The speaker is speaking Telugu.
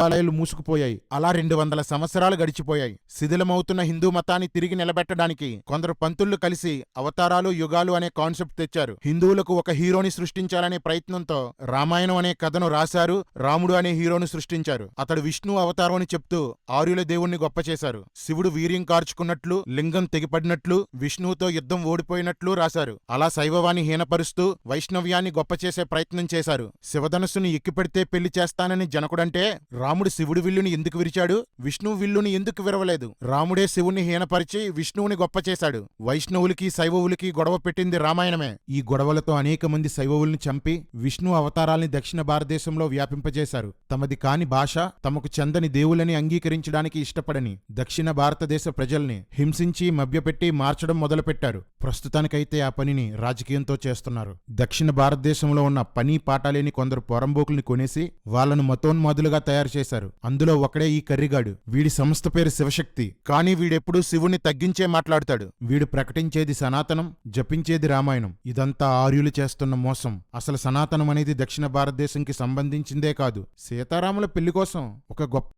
దేవాలయాలు మూసుకుపోయాయి. అలా రెండు వందల సంవత్సరాలు గడిచిపోయాయి. శిథిలమవుతున్న హిందూ మతాన్ని తిరిగి నిలబెట్టడానికి కొందరు పంతుళ్ళు కలిసి అవతారాలు యుగాలు అనే కాన్సెప్ట్ తెచ్చారు. హిందువులకు ఒక హీరోని సృష్టించాలనే ప్రయత్నంతో రామాయణం అనే కథను రాశారు. రాముడు అనే హీరోను సృష్టించారు. అతడు విష్ణు అవతారం అని చెప్తూ ఆర్యుల దేవుణ్ణి గొప్ప చేశారు. శివుడు వీర్యం కార్చుకున్నట్లు లింగం తెగిపడినట్లు విష్ణువుతో యుద్ధం ఓడిపోయినట్లు రాశారు. అలా శైవవాన్ని హీనపరుస్తూ వైష్ణవ్యాన్ని గొప్ప చేసే ప్రయత్నం చేశారు. శివధనస్సుని ఎక్కిపెడితే పెళ్ళి చేస్తానని జనకుడంటే రాముడు శివుడి విల్లుని ఎందుకు విరిచాడు? విష్ణువు విల్లుని ఎందుకు విరవలేదు? రాముడే శివుణ్ణి హీనపరిచి విష్ణువుని గొప్ప చేశాడు. వైష్ణవులకి శైవవులకి గొడవ పెట్టింది రామాయణమే. ఈ గొడవలతో అనేక మంది శైవవుల్ని చంపి విష్ణు అవతారాల్ని దక్షిణ భారతదేశంలో వ్యాపింపజేశారు. తమది కాని భాష తమకు చెందని దేవులని అంగీకరించడానికి ఇష్టపడని దక్షిణ భారతదేశ ప్రజల్ని హింసించి మభ్యపెట్టి మార్చడం మొదలుపెట్టారు. ప్రస్తుతానికైతే ఆ పనిని రాజకీయంతో చేస్తున్నారు. దక్షిణ భారతదేశంలో ఉన్న పని పాటాలేని కొందరు పొరంబోకుల్ని కొనేసి వాళ్ళను మతోన్మాదులుగా తయారు చేశారు. అందులో ఒకడే ఈ కర్రిగాడు. వీడి సంస్థ పేరు శివశక్తి. కానీ వీడెప్పుడూ శివుణ్ణి తగ్గించే మాట్లాడతాడు. వీడు ప్రకటించేది సనాతనం జపించేది రామాయణం. ఇదంతా ఆర్యులు చేస్తున్న మోసం. అసలు సనాతనం అనేది దక్షిణ భారతదేశంకి సంబంధించిందే కాదు. సీతారాముల పెళ్ళి కోసం ఒక గొప్ప